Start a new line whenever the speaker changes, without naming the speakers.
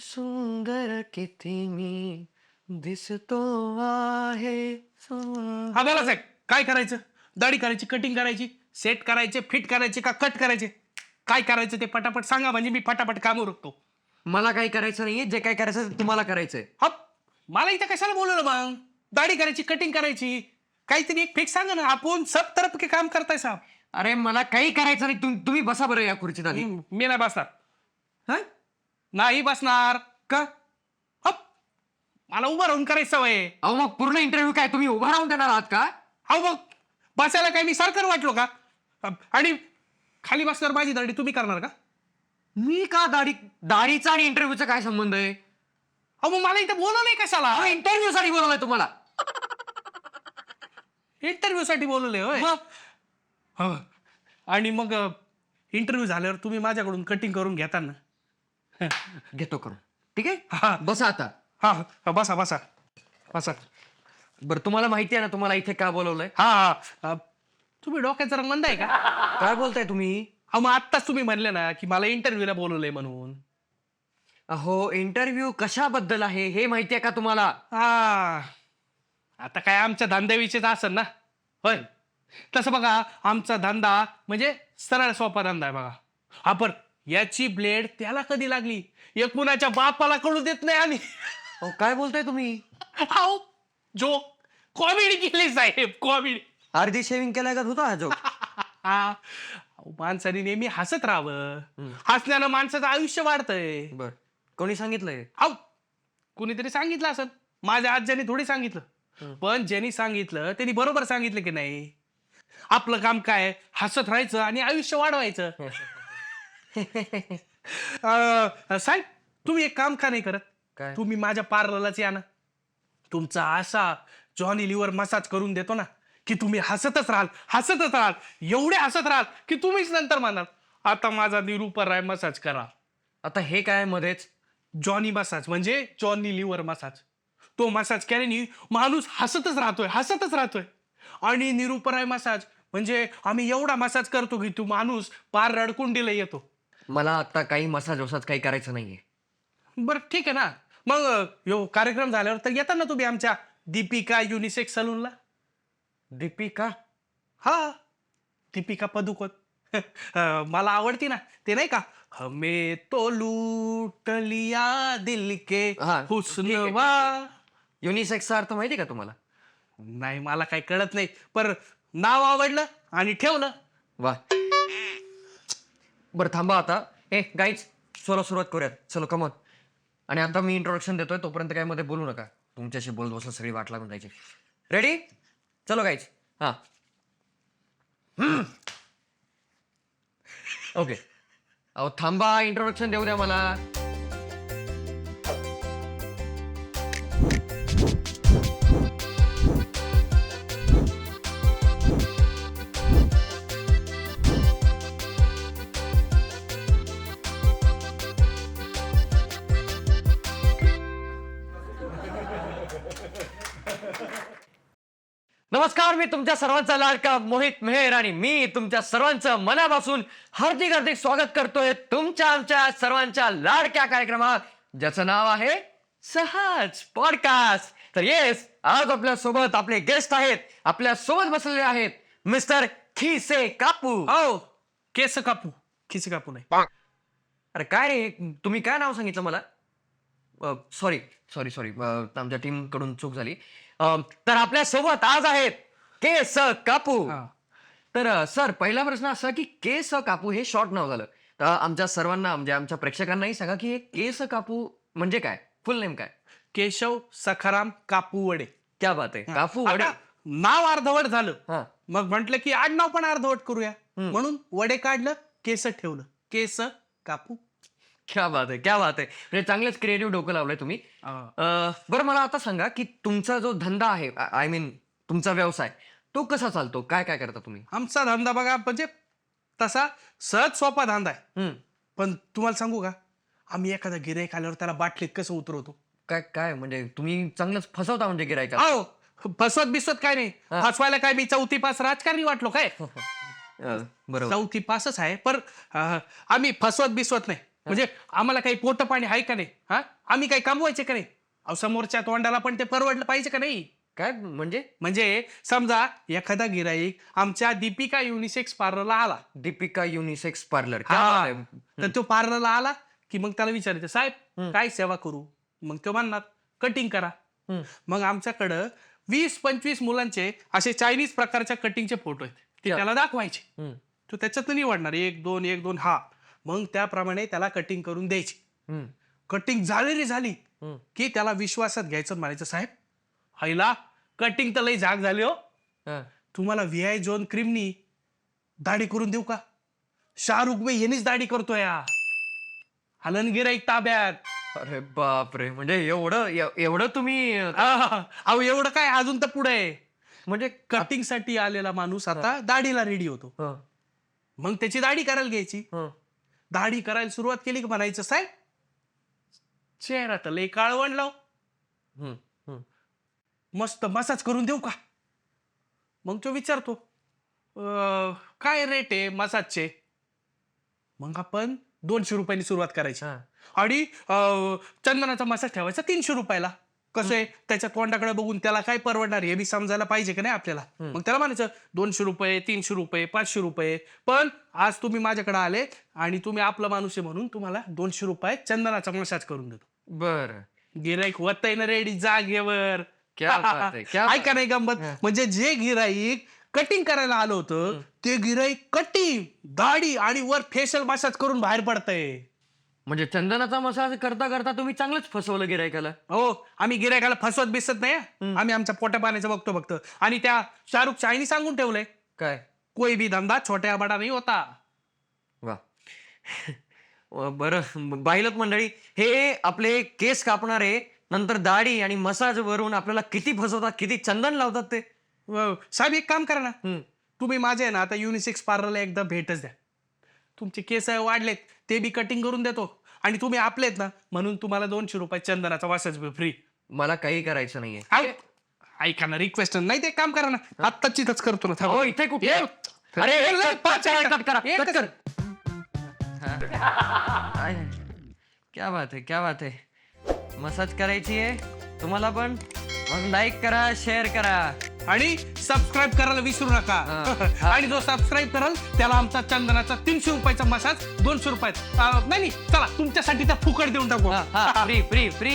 सुंदर किती मी दिसतो आहे.
हा बोला साहेब काय करायचं? दाढी करायची कटिंग करायची सेट करायचे फिट करायचे का कट करायचे? काय करायचं ते पटापट सांगा म्हणजे मी पटापट काम उरकतो.
मला काही करायचं नाहीये जे काही करायचं ते तुम्हाला करायचंय.
हा मला इथं कशाला बोलवलं मग? दाढी करायची कटिंग करायची? काहीतरी एक फिक्स सांगा ना आपण सब तरफ के काम करताय साहेब.
अरे मला काही करायचं नाही तुम- तुम्ही बसा बरं या खुर्चीत आधी.
मी नाही बसणार.
हा?
नाही बसणार.
का?
हप! मला उभं राहून करायची सवय. आहे.
अहो मग पूर्ण इंटरव्ह्यू काय तुम्ही उभा राहून देणार आहात का?
अहो मग बसायला काय मी सरकार वाटलो का? आणि खाली बसणार माझी दाढी तुम्ही करणार का?
मी का दाढी दाढीचा आणि इंटरव्ह्यूचा काय संबंध आहे?
अहो मग मला इथं बोलवलंय कशाला?
इंटरव्ह्यू साठी बोलवलंय तुम्हाला.
इंटरव्ह्यू साठी बोलवलंय होय.
मग?
हो. आणि मग इंटरव्ह्यू झाल्यावर तुम्ही माझ्याकडून कटिंग करून घेता ना
घेतो करून. ठीक आहे?
हा
बसा आता.
हा हा, बसा बसा. बसा.
बरं तुम्हाला माहिती आहे ना तुम्हाला इथे का बोलवलंय?
हा हा. अ, तुम्ही डोक्याचा रंग मंद आहे का?
काय बोलताय तुम्ही?
अहो मग आत्ताच तुम्ही म्हणले ना की मला इंटरव्ह्यूला बोलवलंय म्हणून.
अहो इंटरव्ह्यू कशाबद्दल आहे हे माहिती आहे का तुम्हाला?
हा. आता काय आमच्या धंद्याविषयीच असेल ना? होय. तसं बघा आमचा धंदा म्हणजे सरळ सोपा धंदा आहे बघा. हा पण याची ब्लेड त्याला कधी लागली? एक कुणाच्या बापाला कळू देत नाही
अहो काय बोलताय तुम्ही?
हाऊ जो कॉमेडी केली साहेब कॉमेडी
अर्धी शेविंग केलाय का होता हा जो?
माणसाने नेहमी हसत राहावं. हसण्यानं माणसाचं आयुष्य वाढतंय.
बर. कोणी सांगितलंय?
हाऊ कुणीतरी सांगितलं असं माझ्या आज्याने थोडी सांगितलं. पण ज्यांनी सांगितलं त्यांनी बरोबर सांगितलं की नाही. आपलं काम काय? हसत राहायचं आणि आयुष्य वाढवायचं. अं, साहेब तुम्ही एक काम का नाही करत?
काय?
तुम्ही माझ्या पार्लरलाच या ना. तुमचा असा जॉनी लिव्हर मसाज करून देतो ना की तुम्ही हसतच राहाल हसतच राहाल एवढे हसत राहाल की तुम्हीच नंतर म्हणाल आता माझा निरूपर आहे मसाज करा.
आता हे काय मध्येच?
जॉनी मसाज म्हणजे जॉनी लिव्हर मसाज. तो मसाज केल्याने माणूस हसतच राहतोय हसतच राहतोय. आणि निरुपराय मसाज म्हणजे आम्ही एवढा मसाज करतो की तू माणूस पार रडकुंडीला येतो.
मला आता काही मसाज वसाज काही करायचं नाहीये.
बरं ठीक आहे ना. मग यो कार्यक्रम झाल्यावर तर येता ना तुम्ही आमच्या दीपिका युनिसेक्स सलूनला
दीपिका?
हा. दीपिका पदुकोत अं, मला आवडती ना. ते नाही का? हमें तो लूट लिया दिल के
हा, ठीक
हुस्न
आहे,
वा
युनिसेक्सचा अर्थ माहिती का तुम्हाला?
नाही मला काही कळत नाही. पर नाव आवडलं आणि ठेवलं.
वा. बरं थांबा आता. ए गाईच सोला सुरुवात करूयात. चलो कमन आणि आता मी इंट्रोडक्शन देतोय तोपर्यंत काय मध्ये बोलू नका. तुमच्याशी बोलत बसलं सगळी वाट लागून जायची. रेडी चलो गाईच हा. ओके अहो थांबा इंट्रोडक्शन देऊ द्या मला. नमस्कार मी तुमच्या सर्वांचा लाडका मोहित मेहर आणि मी तुमच्या सर्वांचं मनापासून हार्दिक हार्दिक स्वागत करतोय तुमच्या आमच्या सर्वांच्या लाडक्या कार्यक्रमात ज्याचं नाव आहे सहज पॉडकास्ट तर येस आज आपल्यासोबत आपले गेस्ट आहेत आपल्यासोबत बसलेले आहेत मिस्टर खिसे कापू.
हो केस कापू खिसे कापू नाही.
अरे काय रे तुम्ही काय नाव सांगितलं मला? सॉरी सॉरी सॉरी आमच्या टीमकडून चूक झाली. अ, तर आपल्यासोबत आज आहेत केस कापू.
हा.
तर अ, सर पहिला प्रश्न असा की केस कापू हे शॉर्ट नाव झालं. तर आमच्या सर्वांना म्हणजे आमच्या प्रेक्षकांनाही सांगा की हे केस कापू म्हणजे काय? फुल नेम काय?
केशव सखाराम कापू वडे
क्या बात आहे. कापू वडे
आता नाव अर्धवट झालं.
हा.
मग म्हंटल की आडनाव पण अर्धवट करूया. म्हणून वडे काढलं केस ठेवलं. केस कापू.
क्या बात आहे क्या बात आहे. म्हणजे चांगलंच क्रिएटिव्ह डोकं लावलंय तुम्ही.
अं,
अ, बरं मला आता सांगा की तुमचा जो धंदा आहे आय मीन तुमचा व्यवसाय तो कसा चालतो? काय काय करता तुम्ही?
आमचा धंदा बघा म्हणजे तसा सहज सोपा धंदा आहे.
हम्म.
पण तुम्हाला सांगू का? आम्ही एखादा गिराईक आल्यावर त्याला बाटलीत कसं उतरवतो?
काय काय म्हणजे तुम्ही चांगलंच फसवता म्हणजे गिरायका
अहो फसवत बिसवत काय नाही.
हा.
फसवायला काय मी चौथी पास राजकारणी वाटलो काय?
बरोबर.
चौथी पासच आहे पण अं, आम्ही फसवत बिसवत नाही. म्हणजे आम्हाला काही पोट पाणी आहे का नाही? हा? आम्ही काही कमवायचे का नाही? अहो समोरच्या तोंडाला पण ते परवडलं पाहिजे का नाही?
काय? म्हणजे?
म्हणजे समजा एखादा गिराईक आमच्या दीपिका युनिसेक्स पार्लरला आला.
Deepika unisex parlour.
हा. तर तो पार्लरला आला की मग त्याला विचारायचं साहेब
हम्म.
काय सेवा करू? मग तो म्हणणार कटिंग करा.
हम्म.
मग आमच्याकडं वीस पंचवीस मुलांचे असे चायनीज प्रकारच्या कटिंगचे फोटो आहेत. ते
त्या-
त्याला दाखवायचे. तो त्याच्यात निवडणार एक दोन एक दोन हा. मग त्याप्रमाणे त्याला कटिंग करून द्यायची. कटिंग झालेली झाली की त्याला विश्वासात घ्यायचं म्हणायचं साहेब हायला कटिंग तर लई झाग झाली हो. तुम्हाला व्ही आय जोन क्रीमनी दाढी करून देऊ का? शाहरुख भाई यांनीच दाढी करतोय हा. हलन गिराईक ताब्यात.
अरे बापरे म्हणजे एवढं एव- एवढं तुम्ही
अहो एवढं काय अजून तर पुढे
म्हणजे
कटिंगसाठी आलेला माणूस आता दाढीला रेडी होतो. मग त्याची दाढी करायला घ्यायची. दाढी करायला सुरुवात केली की म्हणायचं साहेब चेहरा तर लई काळवण लाव
हं.
मस्त मसाज करून देऊ का? मग तो विचारतो "अं, काय रेट आहे मसाजचे? मग आपण दोनशे रुपयांनी सुरुवात करायची. आणि चंदनाचा मसाज ठेवायचा तीनशे रुपयाला. कसं आहे? त्याच्या तोंडाकडे बघून त्याला काय परवडणार हे बी समजायला पाहिजे का नाही आपल्याला. मग त्याला म्हणायचं दोनशे रुपये तीनशे रुपये पाचशे रुपये. पण आज तुम्ही माझ्याकडे आले आणि तुम्ही आपला माणूस आहे म्हणून तुम्हाला दोनशे रुपये चंदनाचा मसाज करून देतो.
बर.
गिराईक वतय ना रेडी जागेवर. ऐका नाही गंमत. म्हणजे जे गिराईक कटिंग करायला आलं होतं ते गिराईक कटिंग दाढी आणि वर फेशियल मसाज करून बाहेर पडतंय.
म्हणजे चंदनाचा मसाज करता करता तुम्ही चांगलंच फसवलं गिरायकाला
हो आम्ही गिरायकाला फसवत बिसत नाही हं. आम्ही आमच्या पोटा पाण्याचं बघतो फक्त. आणि त्या शाहरुख चायनी सांगून ठेवलंय
काय?
कोई भी धंदा छोट्या बडा नाही होता.
वा. व बरं बाहिलत मंडळी हे आपले केस कापणारे नंतर दाढी आणि मसाज वरून आपल्याला किती फसवतात किती चंदन लावतात ते?
व- साहेब एक काम करा ना. तुम्ही माझे आहे ना आता युनिसेक्स पार्लरला एकदा भेटच द्या. तुमचे केस वाढलेत. ते बी कटिंग करून देतो. आणि तुम्ही आपलेत ना म्हणून तुम्हाला दोनशे रुपये चंदनाचा वासाच फ्री
मला काही करायचं नाहीये.
ऐका ना. रिक्वेस्ट नाही ते काम करा ना. आत्ताच चितच करतो ना थांबा.
हो इथे कुठे?
ये.
अरे
ए,
कट-
लय
कट
पाच
करा,
आहे.
कट करा.
एकच-
कट कर. आय. क्या बात आहे क्या बात आहे मसाज करायची आहे? तुम्हाला पण? मग लाईक करा शेअर करा.
आणि सबस्क्राईब करायला विसरू नका. आणि जो सबस्क्राईब कराल त्याला आमचा चंदनाचा तीनशे रुपयाचा मसाज दोनशे रुपयात. नाही नाही, चला तुमच्यासाठी तर फुकट देऊन टाकू.
Free free free